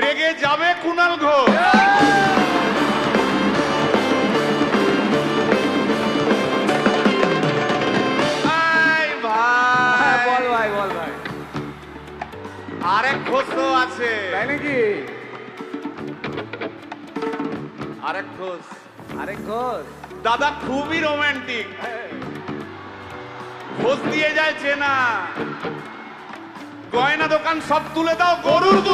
রেগে যাবে কুনাল ঘোষ। হ্যাঁ আরেক ঘোষ তো আছে। তাই নাকি? আরেক ঘোষ আরে ঘোষ দাদা খুবই রোমান্টিক ঘোষ দিয়ে যায় চেনা। গয়না দোকান সব তুলে দাও গরুর দুধের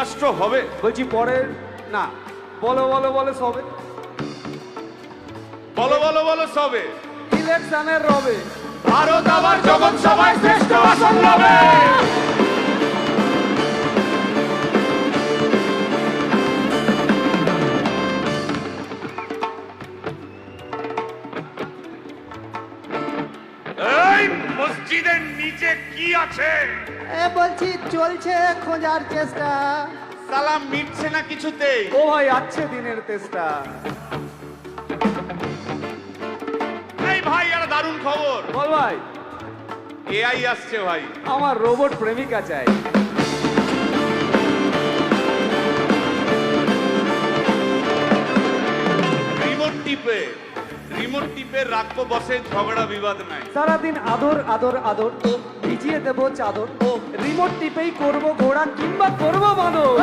রাষ্ট্র হবে? বলছি পরের না বলো বলো বলো সবে। বলো বলো বলো সবে। ইলেকশনের রবে। ভারত আবার জগৎ সবাই শ্রেষ্ঠ আসন লবে মসজিদের নিচে কি আছে? এ বলছি চলছে খোঁজার চেষ্টা। সালাম মিটছে না কিছুতেই? ও ভাই আছে দিনের চেষ্টা এই ভাই আর দারুণ খবর। বল ভাই। এআই আসছে ভাই। আমার রোবট প্রেমিকা চাই। টিপে রাখব বসে ঝগড়া বিবাদ নাই। সারাদিন আদর আদর আদর। ভিজিয়ে দেবো চাদর। রিমোট টিপেই করব ঘোড়া কিংবা করব বাঁদর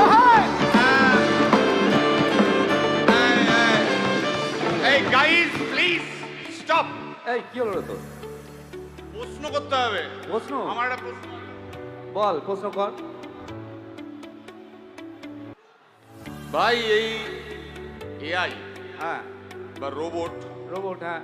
এই গাইস প্লিজ স্টপ এই কি হলো তোর? প্রশ্ন করতে হবে। প্রশ্ন? আমার একটা প্রশ্ন। বল প্রশ্ন কর। ভাই এই এআই হ্যাঁ। বা রোবট রোবট হ্যাঁ।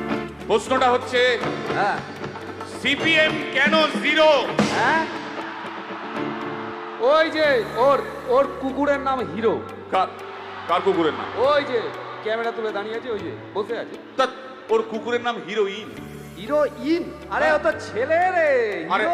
প্রশ্নটা হচ্ছে হ্যাঁ। সিপিএম কেন জিরো? হ্যাঁ? ওই যে ওর ওর কুকুরের নাম হিরো। কার কার কুকুরের নাম? ওই যে ক্যামেরা তুলে দাঁড়িয়ে আছে ওই যে বসে আছে। তা ওর কুকুরের নাম হিরোইন। হিরোইন? আরে ও তো ছেলে রে হিরো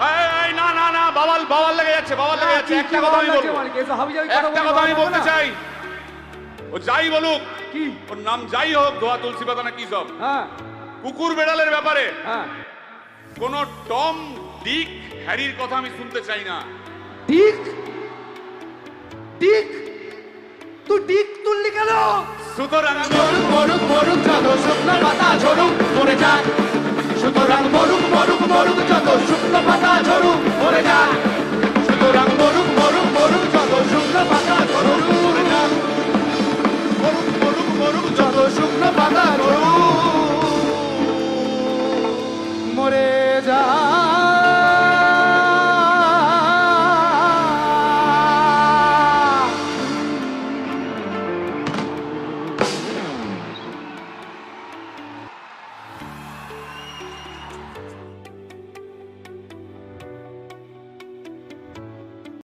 না না না বাবাল বাবাল লেগে যাচ্ছে বাবাল লেগে যাচ্ছে। একটা কথা আমি বলব। একটা কথা আমি বলতে চাই। ও যাই বলুক কি? ওর নাম যাই হোক ধোয়া তুলসী পাতা না কি সব। হ্যাঁ। কুকুর বেড়ালের ব্যাপারে হ্যাঁ। কোন টম দিক হ্যারির কথা আমি শুনতে চাই না। ডিক? ডিক? তুই ডিক তুললি কেন? সুতরাং মরুক মরুক মরুক পাতা ঝরুক মরে যাক। সুতরাং মরুক মরুক মরুক যত শুকনো পাতা ঝরুক, মরে যা। সুতরাং মরুক মরুক মরুক যত শুকনো পাতা ঝরুক, মরে যা। মরুক মরুক মরুক যত শুকনো পাতা ঝরুক, মরে যা।